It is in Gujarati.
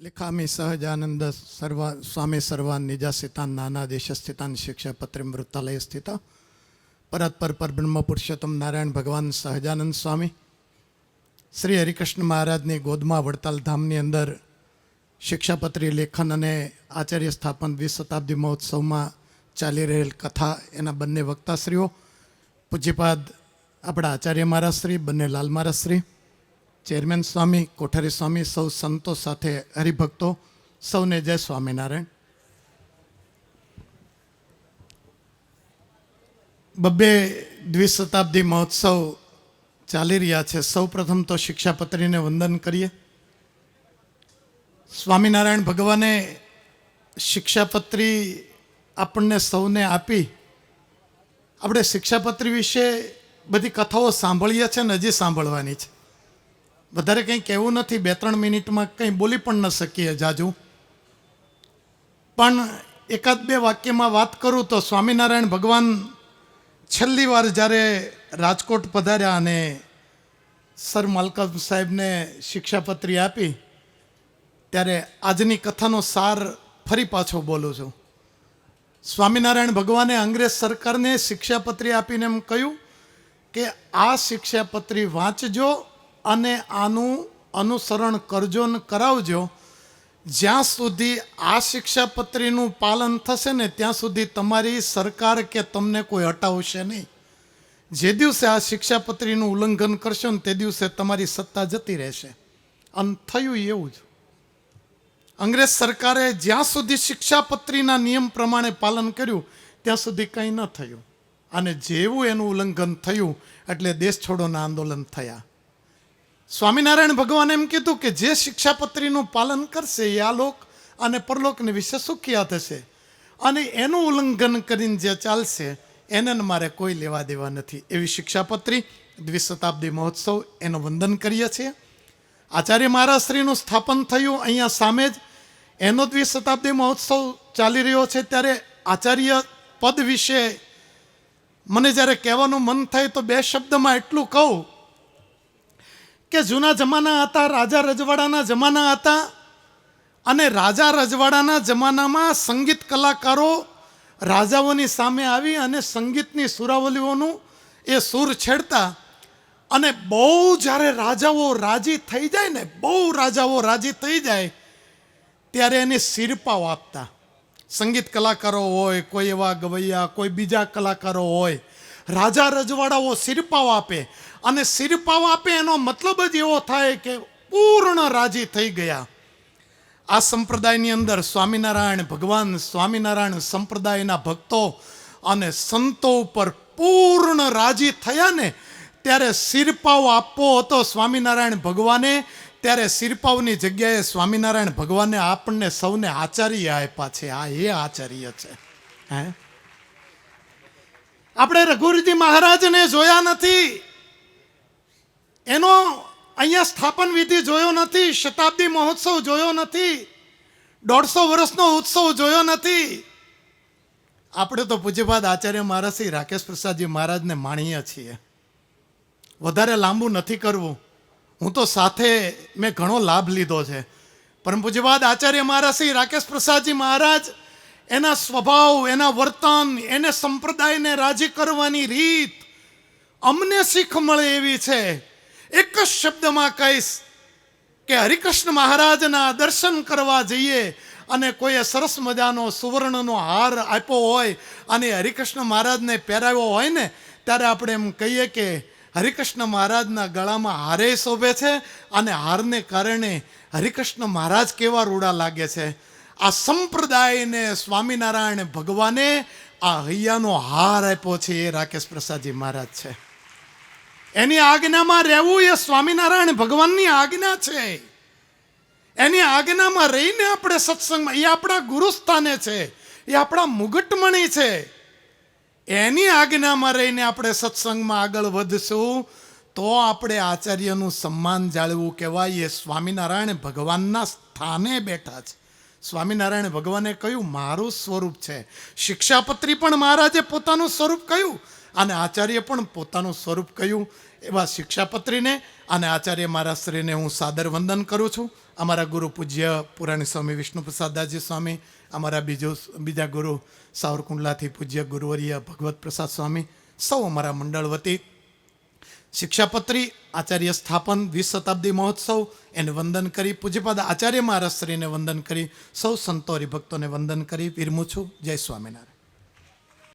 લેખામી સહજાનંદ સર્વા સ્વામી સર્વાન નિજા ನಿಜ નાના દેશ સ્થિતાન ಸ್ಥಿತಾನ್ ಶಿಕ್ಷಾ ಪತ್ರಿಂ ವೃತ್ತಾಲಯ ಸ್ಥಿತ પર પરબ્રહ્મ પુરુષોત્તમ નારાયણ ભગવાન સહજાનંદ સ્વામી શ્રી હરિકૃષ્ણ મહારાજની ગોદમાં વડતાલ ધામની અંદર શિક્ષાપત્રી લેખન અને આચાર્ય સ્થાપન દ્વિશતાબ્દી મહોત્સવમાં ચાલી રહેલ કથા એના બંને વક્તાશ્રીઓ પૂજ્યપાદ આપણા આચાર્ય મહારાજશ્રી બંને લાલ મહારાજશ્રી ચેરમેન સ્વામી, કોઠારી સ્વામી, સૌ સંતો સાથે હરિભક્તો, સૌને જય સ્વામિનારાયણ. બબ્બે દ્વિશતાબ્દી મહોત્સવ ચાલી રહ્યા છે. સૌ પ્રથમ તો શિક્ષાપત્રીને વંદન કરીએ. સ્વામિનારાયણ ભગવાને શિક્ષાપત્રી આપણને સૌને આપી. આપણે શિક્ષાપત્રી વિશે બધી કથાઓ સાંભળીએ છીએ ને હજી સાંભળવાની છે. વધારે કંઈ કહેવું નથી, બે ત્રણ મિનિટમાં કંઈ બોલી પણ ન શકીએ જાજુ. પણ એકાદ બે વાક્યમાં વાત કરું તો સ્વામિનારાયણ ભગવાન છેલ્લી વાર જ્યારે રાજકોટ પધાર્યા અને સર માલકમ સાહેબને શિક્ષાપત્રી આપી, ત્યારે આજની કથાનો સાર ફરી પાછો બોલું છું. સ્વામિનારાયણ ભગવાને અંગ્રેજ સરકારને શિક્ષાપત્રી આપીને એમ કહ્યું કે આ શિક્ષાપત્રી વાંચજો અને આનું અનુસરણ કરજો ને કરાવજો. જ્યાં સુધી આ શિક્ષાપત્રીનું પાલન થશે ને ત્યાં સુધી તમારી સરકાર કે તમને કોઈ હટાવશે નહીં. જે દિવસે આ શિક્ષાપત્રીનું ઉલ્લંઘન કરશો ને તે દિવસે તમારી સત્તા જતી રહેશે. અને થયું એવું જ. અંગ્રેજ સરકારે જ્યાં સુધી શિક્ષાપત્રીના નિયમ પ્રમાણે પાલન કર્યું, ત્યાં સુધી કંઈ ન થયું. અને જેવું એનું ઉલ્લંઘન થયું, એટલે દેશ છોડોના આંદોલન થયા. સ્વામિનારાયણ ભગવાન એમ કીધું કે જે શિક્ષાપત્રીનું પાલન કરશે એ આલોક અને પરલોકને વિશે સુખિયા થશે અને એનું ઉલ્લંઘન કરીને જે ચાલશે, એને મારે કોઈ લેવા દેવા નથી. એવી શિક્ષાપત્રી દ્વિશતાબ્દી મહોત્સવ એનું વંદન કરીએ છીએ. આચાર્ય મહારાજશ્રીનું સ્થાપન થયું અહીંયા સામે જ. એનો દ્વિશતાબ્દી મહોત્સવ ચાલી રહ્યો છે ત્યારે આચાર્ય પદ વિશે મને જ્યારે કહેવાનું મન થાય તો બે શબ્દમાં એટલું કહું કે જૂના જમાના હતા, રાજા રજવાડાના જમાના હતા અને રાજા રજવાડાના જમાનામાં સંગીત કલાકારો રાજાઓની સામે આવી અને સંગીતની સુરાવલીઓનું એ સૂર છેડતા અને બહુ જ્યારે રાજાઓ રાજી થઈ જાય ને, બહુ રાજાઓ રાજી થઈ જાય, ત્યારે એને શિરપાઓ આપતા. સંગીત કલાકારો હોય, કોઈ એવા ગવૈયા, કોઈ બીજા કલાકારો હોય રાજા રજવાડાઓ શિરપાવ આપે. અને શિરપાવ આપે એનો મતલબ જ એવો થાય કે પૂર્ણ રાજી થઈ ગયા. આ સંપ્રદાયની અંદર સ્વામિનારાયણ ભગવાન, સ્વામિનારાયણ સંપ્રદાયના ભક્તો અને સંતો ઉપર પૂર્ણ રાજી થયા ને, ત્યારે શિરપાવ આપવો હતો સ્વામિનારાયણ ભગવાને, ત્યારે શિરપાવની જગ્યાએ સ્વામિનારાયણ ભગવાને આપણને સૌને આચાર્ય આપ્યા છે. આ એ આચાર્ય છે. હે? આપણે રઘુરીજી મહારાજને જોયા નથી. એનો અહીંયા સ્થાપન વિધિ જોયો નથી, શતાબ્દી મહોત્સવ જોયો નથી, દોઢસો વર્ષનો ઉત્સવ જોયો નથી. આપણે તો પૂજ્યપાદ આચાર્ય મહારાજ શ્રી રાકેશ પ્રસાદજી મહારાજને માણીએ છીએ. વધારે લાંબુ નથી કરવું. હું તો સાથે મેં ઘણો લાભ લીધો છે. પરમ પૂજ્યપાદ આચાર્ય મહારાજ શ્રી રાકેશ પ્રસાદજી મહારાજ એના સ્વભાવ, એના વર્તન, એને સંપ્રદાયને રાજી કરવાની રીત અમને શીખ મળે એવી છે. એક જ શબ્દમાં કહીશ કે હરિકૃષ્ણ મહારાજના દર્શન કરવા જઈએ અને કોઈએ સરસ મજાનો સુવર્ણનો હાર આપ્યો હોય અને હરિકૃષ્ણ મહારાજને પહેરાવ્યો હોય ને, ત્યારે આપણે એમ કહીએ કે હરિકૃષ્ણ મહારાજના ગળામાં હારે શોભે છે અને હારને કારણે હરિકૃષ્ણ મહારાજ કેવા રૂડા લાગે છે. આ સંપ્રદાયને સ્વામિનારાયણ ભગવાને આ હૈયાનો હાર આપ્યો છે એ રાકેશ પ્રસાદજી મહારાજ છે. એની આજ્ઞામાં રહેવું એ સ્વામિનારાયણ ભગવાનની આજ્ઞા છે. એની આજ્ઞામાં રહીને આપણે સત્સંગમાં એ આપણા ગુરુસ્થાને છે, એ આપણા મુગટમણી છે. એની આજ્ઞામાં રહીને આપણે સત્સંગમાં આગળ વધશું તો આપણે આચાર્યનું સન્માન જાળવું કહેવાય એ સ્વામિનારાયણ ભગવાનના સ્થાને બેઠા છે. સ્વામિનારાયણ ભગવાને કહ્યું, મારું સ્વરૂપ છે. શિક્ષાપત્રી પણ મહારાજે પોતાનું સ્વરૂપ કહ્યું અને આચાર્ય પણ પોતાનું સ્વરૂપ કહ્યું. એવા શિક્ષાપત્રીને અને આચાર્ય મહારાજશ્રીને હું સાદર વંદન કરું છું. અમારા ગુરુ પૂજ્ય પુરાણી સ્વામી વિષ્ણુપ્રસાદ દાસજી સ્વામી, અમારા બીજો બીજા ગુરુ સાવરકુંડલાથી પૂજ્ય ગુરુવર્ય ભગવત પ્રસાદ સ્વામી, સૌ અમારા મંડળ વતી શિક્ષાપત્રી, આચાર્ય સ્થાપન, વીસ શતાબ્દી મહોત્સવ, એને વંદન કરી, પૂજ્યપાદ આચાર્ય મહારાજ શ્રીને વંદન કરી, સૌ સંતો હરિભક્તોને વંદન કરી. વિરમું છું. જય સ્વામિનારાયણ.